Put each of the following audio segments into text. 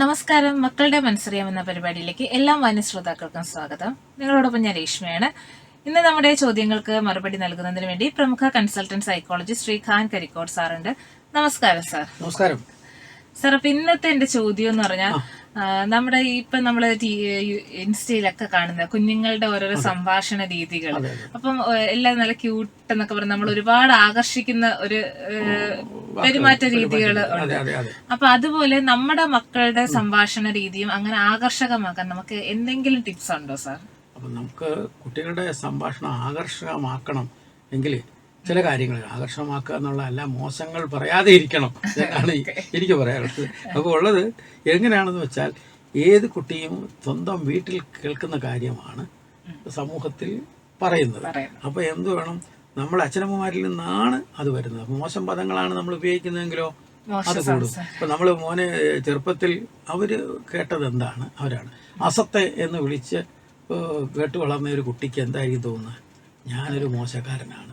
നമസ്കാരം. മക്കളുടെ മനസ്സറിയാം എന്ന പരിപാടിയിലേക്ക് എല്ലാ മാന്യ ശ്രോതാക്കൾക്കും സ്വാഗതം. നിങ്ങളോടൊപ്പം ഞാൻ രേഷ്മയാണ്. ഇന്ന് നമ്മുടെ ചോദ്യങ്ങൾക്ക് മറുപടി നൽകുന്നതിന് വേണ്ടി പ്രമുഖ കൺസൾട്ടന്റ് സൈക്കോളജിസ്റ്റ് ശ്രീ ഖാൻ കരിക്കോട് സാറുണ്ട്. നമസ്കാരം സാർ. നമസ്കാരം. സാർ അപ്പൊ ഇന്നത്തെ എന്റെ ചോദ്യം എന്ന് പറഞ്ഞാൽ നമ്മുടെ ഇപ്പൊ നമ്മൾ ടി- ഇൻസ്റ്റയിലൊക്കെ കാണുന്ന കുഞ്ഞുങ്ങളുടെ ഓരോരോ സംഭാഷണ രീതികൾ. അപ്പം എല്ലാം നല്ല ക്യൂട്ട് എന്നൊക്കെ പറഞ്ഞ് നമ്മൾ ഒരുപാട് ആകർഷിക്കുന്ന ഒരു പെരുമാറ്റ രീതികൾ ഉണ്ട്. അപ്പൊ അതുപോലെ നമ്മുടെ മക്കളുടെ സംഭാഷണ രീതിയും അങ്ങനെ ആകർഷകമാക്കാൻ നമുക്ക് എന്തെങ്കിലും ടിപ്സ് ഉണ്ടോ സാർ? അപ്പൊ നമുക്ക് കുട്ടികളുടെ സംഭാഷണം ആകർഷകമാക്കണം എങ്കിൽ ചില കാര്യങ്ങൾ ആകർഷമാക്കുക എന്നുള്ളതല്ല മോശങ്ങൾ പറയാതെ ഇരിക്കണം എന്നാണ് എനിക്ക് പറയാനുള്ളത്. അപ്പോൾ ഉള്ളത് എങ്ങനെയാണെന്ന് വെച്ചാൽ ഏത് കുട്ടിയും സ്വന്തം വീട്ടിൽ കേൾക്കുന്ന കാര്യമാണ് സമൂഹത്തിൽ പറയുന്നത്. അപ്പോൾ എന്ത് വേണം? നമ്മൾ അച്ഛനമ്മമാരിൽ നിന്നാണ് അത് വരുന്നത്. മോശം പദങ്ങളാണ് നമ്മൾ ഉപയോഗിക്കുന്നതെങ്കിലോ അത് കൂടും. അപ്പൊ നമ്മൾ മോനെ ചെറുപ്പത്തിൽ അവർ കേട്ടത് എന്താണ്? അവരാണ്. അസത്തെ എന്ന് വിളിച്ച് കേട്ടു കേട്ട് വളർന്ന ഒരു കുട്ടിക്ക് എന്തായിരിക്കും തോന്നുന്നത്? ഞാനൊരു മോശക്കാരനാണ്.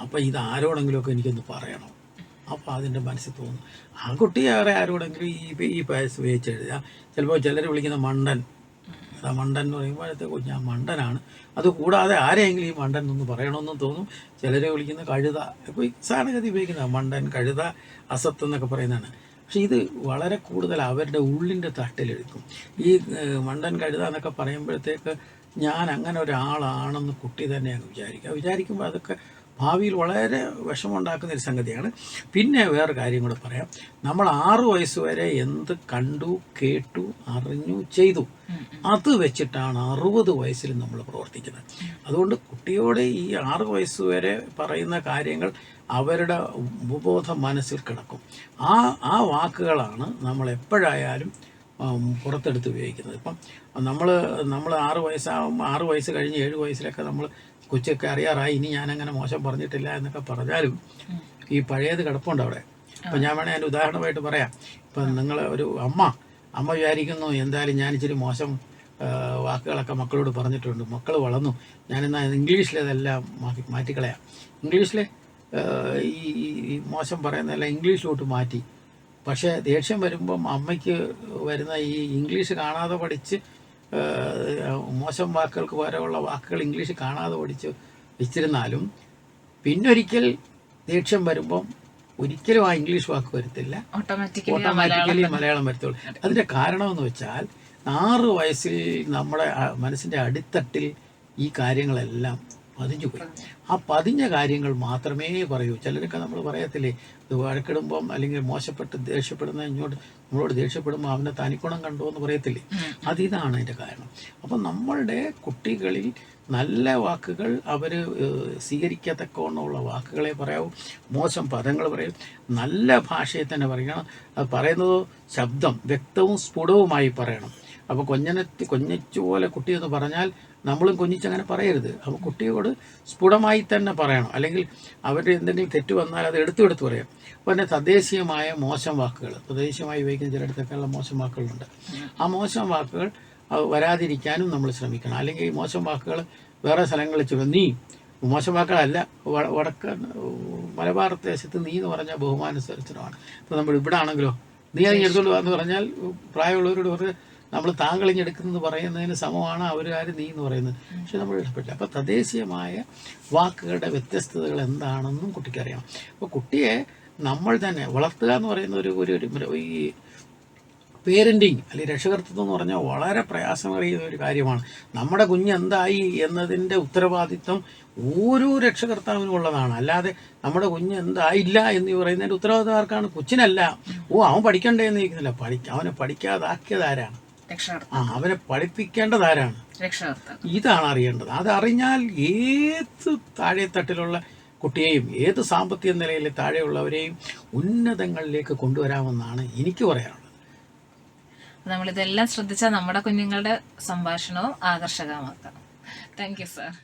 അപ്പൊ ഇത് ആരോടെങ്കിലുമൊക്കെ എനിക്കൊന്ന് പറയണം. അപ്പോൾ അതിന്റെ മനസ്സിൽ തോന്നും. ആ കുട്ടി വേറെ ആരോടെങ്കിലും ഈ ഈ പായസ് ഉപയോഗിച്ച് എഴുതുക ചിലപ്പോൾ ചിലർ വിളിക്കുന്ന മണ്ടൻ. അതാ മണ്ടൻ എന്ന് പറയുമ്പോഴത്തേക്ക് ഞാൻ മണ്ടനാണ്. അതുകൂടാതെ ആരെങ്കിലും ഈ മണ്ടൻ എന്ന് പറയണമെന്നും തോന്നും. ചിലരെ വിളിക്കുന്ന കഴുത. ഇപ്പോൾ ഈ സാധനഗതി ഉപയോഗിക്കുന്ന മണ്ടൻ കഴുത അസത്ത് എന്നൊക്കെ പറയുന്നതാണ്. പക്ഷെ ഇത് വളരെ കൂടുതൽ അവരുടെ ഉള്ളിന്റെ തട്ടിലെടുക്കും. ഈ മണ്ടൻ കഴുത എന്നൊക്കെ പറയുമ്പോഴത്തേക്ക് ഞാൻ അങ്ങനെ ഒരാളാണെന്ന് കുട്ടി തന്നെ വിചാരിക്കുക. വിചാരിക്കുമ്പോൾ അതൊക്കെ ഭാവിയിൽ വളരെ വിഷമമുണ്ടാക്കുന്ന ഒരു സംഗതിയാണ്. പിന്നെ വേറെ കാര്യം കൂടെ പറയാം. നമ്മൾ ആറ് വയസ്സ് വരെ എന്ത് കണ്ടു കേട്ടു അറിഞ്ഞു ചെയ്തു. അത് വെച്ചിട്ടാണ് അറുപത് വയസ്സിൽ നമ്മൾ പ്രവർത്തിക്കുന്നത്. അതുകൊണ്ട് കുട്ടിയോട് ഈ ആറ് വയസ്സ് വരെ പറയുന്ന കാര്യങ്ങൾ അവരുടെ ഉപബോധ മനസ്സിൽ കിടക്കും. ആ ആ വാക്കുകളാണ് നമ്മൾ എപ്പോഴായാലും പുറത്തെടുത്ത് ഉപയോഗിക്കുന്നത്. ഇപ്പം നമ്മൾ നമ്മൾ ആറ് വയസ്സാകുമ്പോൾ ആറ് വയസ്സ് കഴിഞ്ഞ് ഏഴ് വയസ്സിലൊക്കെ നമ്മൾ കൊച്ചൊക്കെ അറിയാറായി ഇനി ഞാനങ്ങനെ മോശം പറഞ്ഞിട്ടില്ല എന്നൊക്കെ പറഞ്ഞാലും ഈ പഴയത് കിടപ്പുണ്ട് അവിടെ. അപ്പം ഞാൻ വേണേൽ അതിന്റെ ഉദാഹരണമായിട്ട് പറയാം. ഇപ്പം നിങ്ങൾ ഒരു അമ്മ അമ്മ വിചാരിക്കുന്നു എന്തായാലും ഞാൻ ഇച്ചിരി മോശം വാക്കുകളൊക്കെ മക്കളോട് പറഞ്ഞിട്ടുണ്ട്. മക്കൾ വളർന്നു. ഞാനിന്നാ ഇംഗ്ലീഷിലേതെല്ലാം മാറ്റി മാറ്റിക്കളയാം. ഇംഗ്ലീഷിലെ ഈ മോശം പറയുന്നതെല്ലാം ഇംഗ്ലീഷിലോട്ട് മാറ്റി. പക്ഷേ ദേഷ്യം വരുമ്പം അമ്മയ്ക്ക് വരുന്ന ഈ ഇംഗ്ലീഷ് കാണാതെ പഠിച്ച് മോശം വാക്കുകൾക്ക് പകരമുള്ള വാക്കുകൾ ഇംഗ്ലീഷ് കാണാതെ പഠിച്ച് വെച്ചിരുന്നാലും പിന്നൊരിക്കൽ ദേഷ്യം വരുമ്പം ഒരിക്കലും ആ ഇംഗ്ലീഷ് വാക്ക് വരത്തില്ല. ഓട്ടോമാറ്റിക്കലി മലയാളം വരത്തുള്ളൂ. അതിന്റെ കാരണമെന്ന് വെച്ചാൽ ആറ് വയസ്സിൽ നമ്മുടെ മനസ്സിന്റെ മനസ്സിന്റെ അടിത്തട്ടിൽ ഈ കാര്യങ്ങളെല്ലാം പതിഞ്ഞു പോയി. ആ പതിഞ്ഞ കാര്യങ്ങൾ മാത്രമേ പറയൂ. ചിലരൊക്കെ നമ്മൾ പറയത്തില്ലേ ഇത് വഴക്കിടുമ്പം അല്ലെങ്കിൽ മോശപ്പെട്ട് ദേഷ്യപ്പെടുന്ന ഇങ്ങോട്ട് നമ്മളോട് ദേഷ്യപ്പെടുമ്പോൾ അവനെ തനിക്കുണം കണ്ടോ എന്ന് പറയത്തില്ലേ? അതിതാണ് അതിന്റെ കാരണം. അപ്പം നമ്മളുടെ കുട്ടികളിൽ നല്ല വാക്കുകൾ അവർ സ്വീകരിക്കത്തക്കവണ്ണമുള്ള വാക്കുകളെ പറയാവൂ. മോശം പദങ്ങൾ പറയും. നല്ല ഭാഷയെ തന്നെ പറയണം. അത് പറയുന്നത് ശബ്ദം വ്യക്തവും സ്ഫുടവുമായി പറയണം. അപ്പോൾ കൊഞ്ഞനെ കൊഞ്ഞിച്ചു പോലെ കുട്ടി പറഞ്ഞാൽ നമ്മളും കൊഞ്ഞിച്ചങ്ങനെ പറയരുത്. അപ്പോൾ കുട്ടിയോട് സ്ഫുടമായി തന്നെ പറയണം. അല്ലെങ്കിൽ അവരുടെ എന്തെങ്കിലും തെറ്റ് വന്നാൽ അത് എടുത്തു എടുത്ത് പറയാം. പിന്നെ തദ്ദേശീയമായ മോശം വാക്കുകൾ തദ്ദേശീയമായി ഉപയോഗിക്കുന്ന ചിലയിടത്തൊക്കെയുള്ള മോശം വാക്കുകളുണ്ട്. ആ മോശം വാക്കുകൾ വരാതിരിക്കാനും നമ്മൾ ശ്രമിക്കണം. അല്ലെങ്കിൽ മോശം വാക്കുകൾ വേറെ സ്ഥലങ്ങളിൽ ചൊല്ലും. നീ മോശം വാക്കുകളല്ല വടക്ക് മലബാർ ദേശത്ത് നീ എന്ന് പറഞ്ഞാൽ ബഹുമാന സ്ഥലമാണ് ഇപ്പോൾ നമ്മൾ ഇവിടെ ആണെങ്കിലോ നീ അതിന് എടുത്തോളൂ എന്ന് പറഞ്ഞാൽ പ്രായമുള്ളവരോട് പറഞ്ഞ് നമ്മൾ താങ്കളിഞ്ഞെടുക്കുന്നത് പറയുന്നതിന് സമമാണ് അവരാരും നീ എന്ന് പറയുന്നത്. പക്ഷെ നമ്മൾ ഇഷ്ടപ്പെട്ടില്ല അപ്പോൾ തദ്ദേശീയമായ വാക്കുകളുടെ വ്യത്യസ്തതകൾ എന്താണെന്നും കുട്ടിക്കറിയാം അപ്പോൾ കുട്ടിയെ നമ്മൾ തന്നെ വളർത്തുക എന്ന് പറയുന്ന ഒരു ഒരു ഈ പേരന്റിങ് അല്ലെങ്കിൽ രക്ഷകർത്തൃത്വം എന്ന് പറഞ്ഞാൽ വളരെ പ്രയാസമറിയുന്ന ഒരു കാര്യമാണ്. നമ്മുടെ കുഞ്ഞ് എന്തായി എന്നതിന്റെ ഉത്തരവാദിത്വം ഓരോ രക്ഷകർത്താവിനും ഉള്ളതാണ്. അല്ലാതെ നമ്മുടെ കുഞ്ഞ് എന്തായില്ല എന്ന് പറയുന്നതിന്റെ ഉത്തരവാദിത്വം ആർക്കാണ് കൊച്ചിനല്ല. ഓ അവൻ പഠിക്കണ്ടേ എന്ന് ചോദിക്കുന്നില്ല. പഠിക്ക അവനെ പഠിക്കാതാക്കിയതാരാണ് ആ അവനെ പഠിപ്പിക്കേണ്ടത് ആരാണ്? രക്ഷകർത്താവ്. ഇതാണ് അറിയേണ്ടത്. അതറിഞ്ഞാൽ ഏത് താഴെത്തട്ടിലുള്ള കുട്ടിയെയും ഏത് സാമ്പത്തിക നിലയിലെ താഴെയുള്ളവരെയും ഉന്നതങ്ങളിലേക്ക് കൊണ്ടുവരാമെന്നാണ് എനിക്ക് പറയാനുള്ളത്. നമ്മളിതെല്ലാം ശ്രദ്ധിച്ചാൽ നമ്മുടെ കുഞ്ഞുങ്ങളുടെ സംഭാഷണവും ആകർഷകമാക്കാം. Thank you sir